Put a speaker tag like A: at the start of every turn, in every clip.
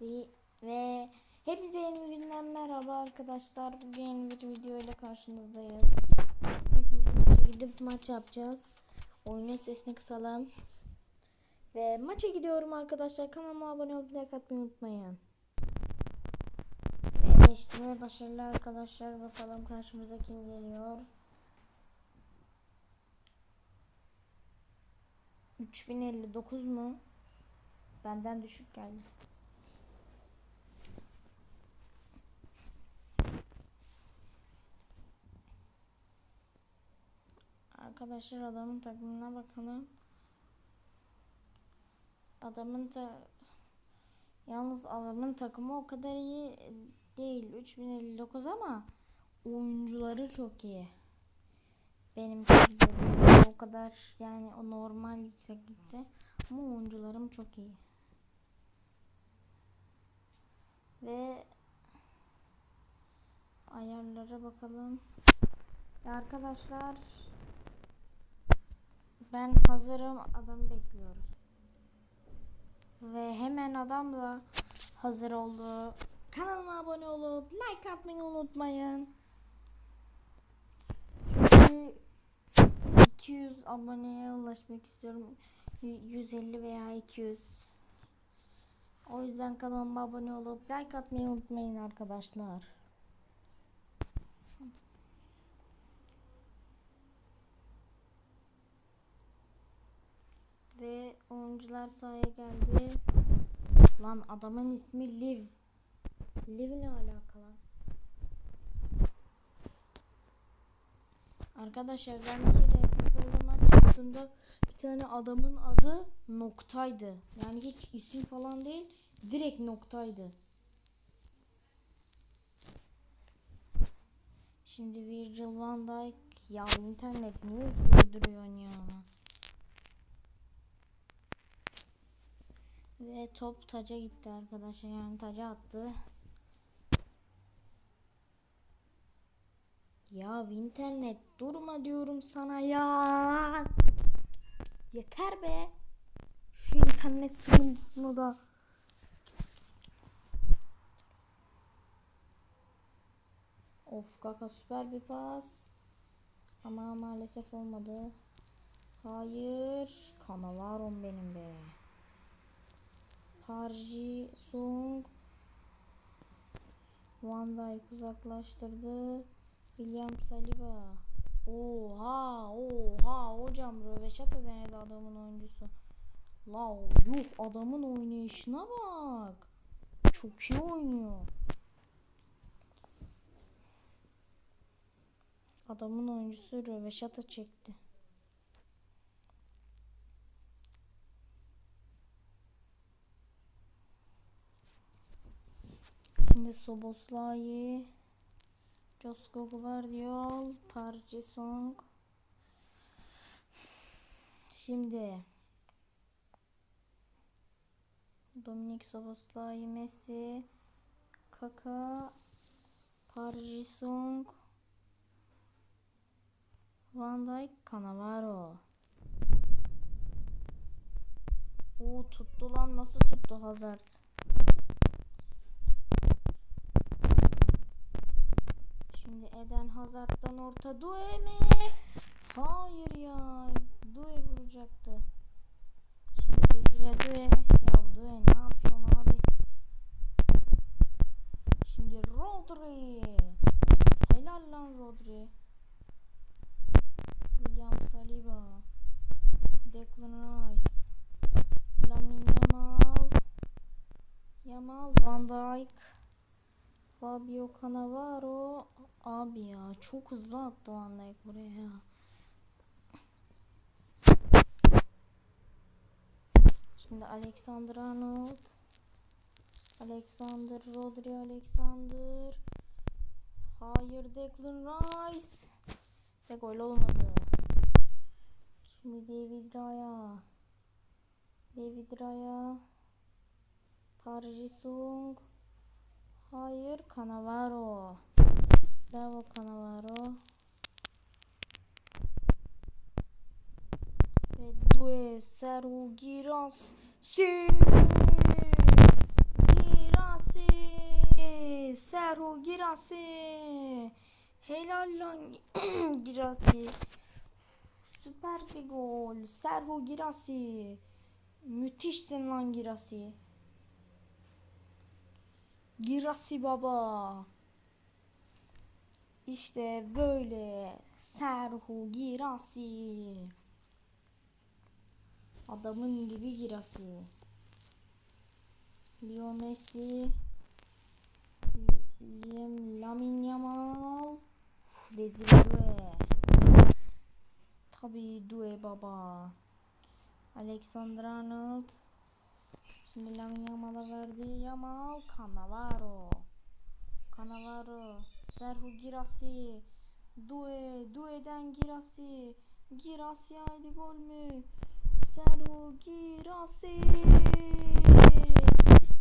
A: Ve, hepinize yeni bir günden merhaba arkadaşlar. Bugün yeni bir video ile karşınızdayız. Hepimiz maça gidip maç yapacağız. Oyunun sesini kısalım. Ve maça gidiyorum arkadaşlar. Kanalıma abone olup like atmayı unutmayın. Eleştirme başarılı arkadaşlar. Bakalım karşımıza kim geliyor. 3059 mu? Benden düşük geldi. Arkadaşlar adamın takımına bakalım. Adamın ta Yalnız adamın takımı o kadar iyi değil. 3059 ama oyuncuları çok iyi. Benim o kadar yani o normal yükseklikte ama oyuncularım çok iyi. Ve ayarlara bakalım. Arkadaşlar ben hazırım. Adam bekliyoruz. Ve hemen adam da hazır oldu. Kanalıma abone olup like atmayı unutmayın. Çünkü 200 aboneye ulaşmak istiyorum. Y- 150 veya 200. O yüzden kanalıma abone olup like atmayı unutmayın arkadaşlar. Ve oyuncular sahaya geldi. Lan adamın ismi Liv. Liv ne alakalı? Arkadaşlar ben bir kere futbolda maç bir tane adamın adı noktaydı. Yani hiç isim falan değil. Direkt noktaydı. Şimdi Virgil van Dijk ya internet niye durduruyorsun ya? Ve top taca gitti arkadaşlar yani taca attı. Ya internet durma diyorum sana ya. Yeter be. Şu internet sıkıntısını da. Of kaka süper bir pas. Ama maalesef olmadı. Hayır. Kanavaron benim be. Parji Sung Van Dijk uzaklaştırdı. William Saliba. Oha oha hocam röveşata denedi adamın oyuncusu. La yuh adamın oynayışına bak. Çok iyi oynuyor. Adamın oyuncusu röveşata çekti. Şimdi Soboslai, Josko Gvardiol, Parji Song. Şimdi Dominik Soboslai, Messi, Kaka, Parji Song, Van Dijk, Cannavaro. Oo tuttu lan nasıl tuttu Hazard? Şimdi Eden Hazard'dan orta Due mi? Hayır ya. Due vuracaktı. Şimdi Desire Due. Ya Due ne yapıyorsun abi? Şimdi Rodri. Helal lan Rodri. William Saliba. Declan Rice. Lamine Yamal. Yamal Van Dijk. Fabio Cannavaro abi ya çok hızlı attı Van Dijk buraya ya. Şimdi Alexander Arnold. Alexander Rodri Alexander. Hayır Declan Rice. Ve gol olmadı. Şimdi David Raya. David Raya. Parji Sung Hayır Cannavaro. Bravo Cannavaro. Ve Due Serhu Giras. Si. Giras. Girasi. Helal lan Girasi. Süper bir gol. Serhu Girasi. Müthişsin lan Girasi. Girasi baba. İşte böyle Serhu Girasi. Adamın gibi Girasi. Leo Messi. Liam Lamin Yamal. Due. Tabii Due baba. Alexander Arnold. Şimdi Lamin Yamal'a verdi. Yamal. Cannavaro. Cannavaro. Serhu Girassi. Due. Due'den Girassi. Girassi haydi gol mü? Serhu Girassi.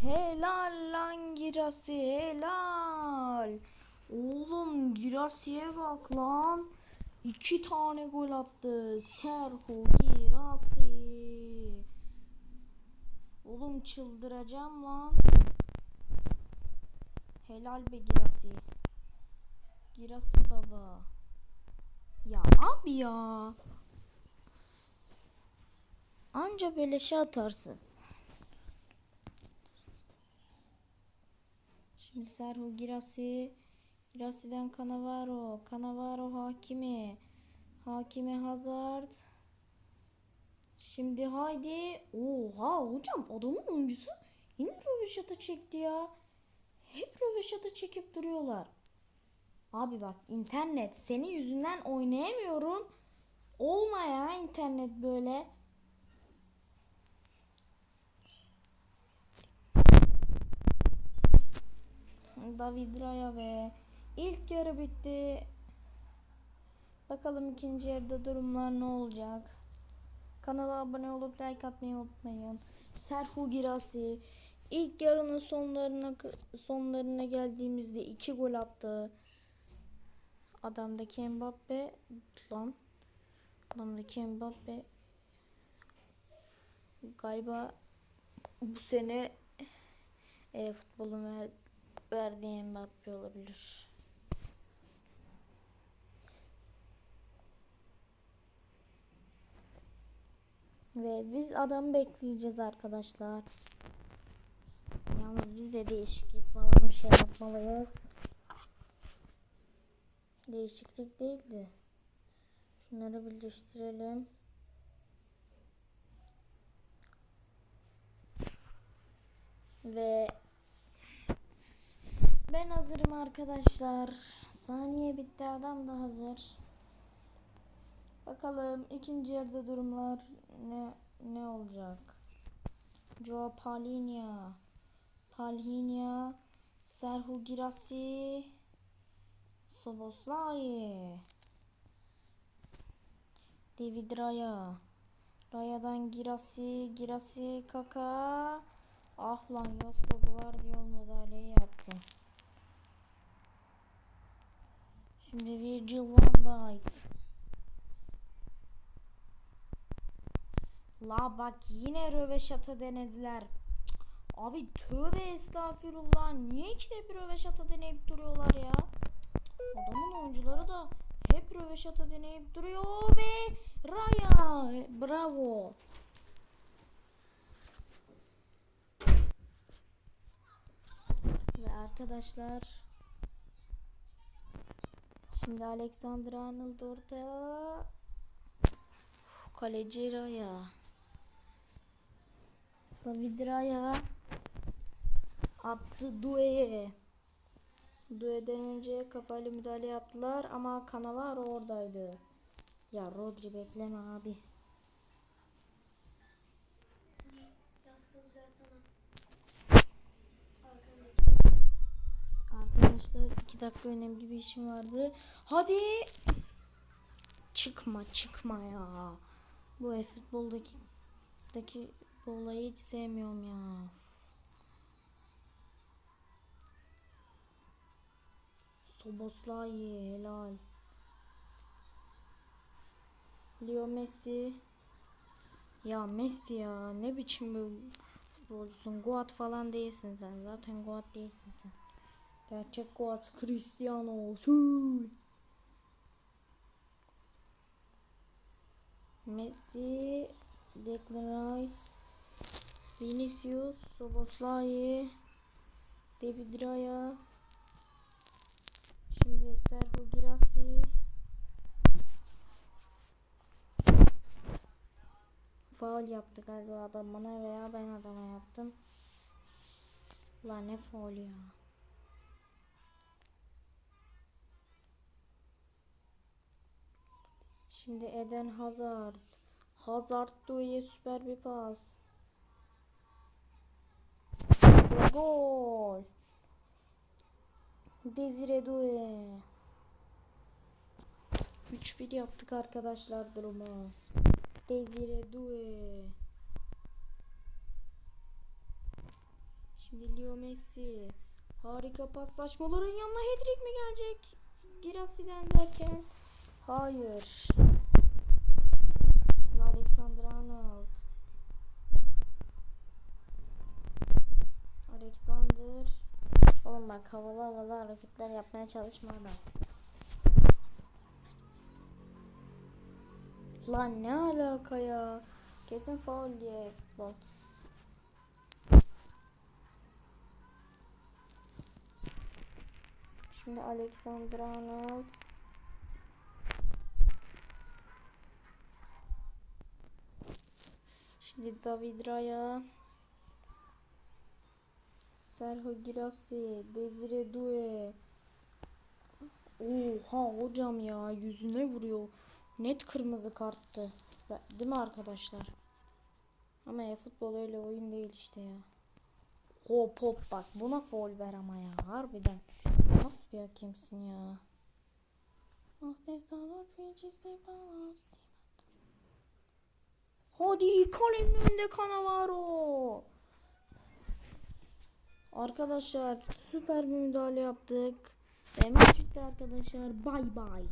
A: Helal lan Girassi helal. Oğlum Girassi'ye bak lan. İki tane gol attı. Serhu Girassi. Oğlum çıldıracağım lan. Helal be Girassi. Girassi baba. Ya abi ya. Anca beleşe atarsın. Şimdi Serhu Girassi. Girassi'den Cannavaro. Cannavaro Hakimi. Hakimi Hazard. Şimdi haydi. Oha hocam adamın oyuncusu yine röveşata çekti ya. Hep röveşata çekip duruyorlar. Abi bak internet senin yüzünden oynayamıyorum. Olma ya internet böyle. David Raya ve ilk yarı bitti. Bakalım ikinci yarıda durumlar ne olacak? Kanala abone olup like atmayı unutmayın. Serhu Girasi ilk yarının sonlarına sonlarına geldiğimizde iki gol attı. Adamdaki Mbappe lan. Adamdaki Mbappe galiba bu sene e, futbolun ver, verdiği Mbappe olabilir. Ve biz adam bekleyeceğiz arkadaşlar. Yalnız biz de değişiklik falan bir şey yapmalıyız. Değişiklik değildi. Şunları birleştirelim. Ve ben hazırım arkadaşlar. Saniye bitti adam da hazır. Bakalım ikinci yarıda durumlar ne ne olacak? Joe Palhinha, Palhinha, Serhu Girassi, Soboslai, David Raya, Raya'dan Girassi, Girassi Kaka, ah lan Yosko Guardiol müdahaleyi yaptı. Şimdi Virgil van Dijk. La bak yine röveşata denediler. Abi tövbe estağfirullah. Niye ikide bir röveşata deneyip duruyorlar ya? Adamın oyuncuları da hep röveşata deneyip duruyor ve Raya. Bravo. Ve arkadaşlar Şimdi Alexander Arnold ortaya Kaleci Raya David Raya attı Due'ye. Due'den önce kafayla müdahale yaptılar ama Cannavaro oradaydı. Ya Rodri bekleme abi. Arkadaşlar iki dakika önemli bir işim vardı. Hadi. Çıkma çıkma ya. Bu futboldaki daki bu olayı hiç sevmiyorum ya. Soboslai helal. Leo Messi. Ya Messi ya ne biçim bir futbolcusun. Goat falan değilsin sen. Zaten Goat değilsin sen. Gerçek Goat Cristiano. Sü. Messi, Declan Rice, Vinicius, Soboslai, David Raya, şimdi Sergio Girassi, Faul yaptı galiba adam bana veya ben adama yaptım. Lan ne faul ya. Şimdi Eden Hazard. Hazard Douye süper bir pas. Ve gol. Desire Douye. 3-1 yaptık arkadaşlar durumu. Desire Doué. Şimdi Leo Messi. Harika paslaşmaların yanına hat-trick mi gelecek? Girasi'den derken. Hayır. Şimdi Alexander Arnold. Alexander. Oğlum bak havalı havalı hareketler yapmaya çalışma da. Lan ne alaka ya? Kesin faul diye futbol. Şimdi Alexander Arnold. Şimdi David Raya. Sergio Girassi. Desire Doué. Oha hocam ya yüzüne vuruyor. Net kırmızı karttı. Değil mi arkadaşlar? Ama ya futbol öyle oyun değil işte ya. Hop hop bak buna foul ver ama ya harbiden. Nasıl bir hakemsin ya? Hadi kalemin önünde Cannavaro. Arkadaşlar süper bir müdahale yaptık. Ve bitti arkadaşlar. Bay bay.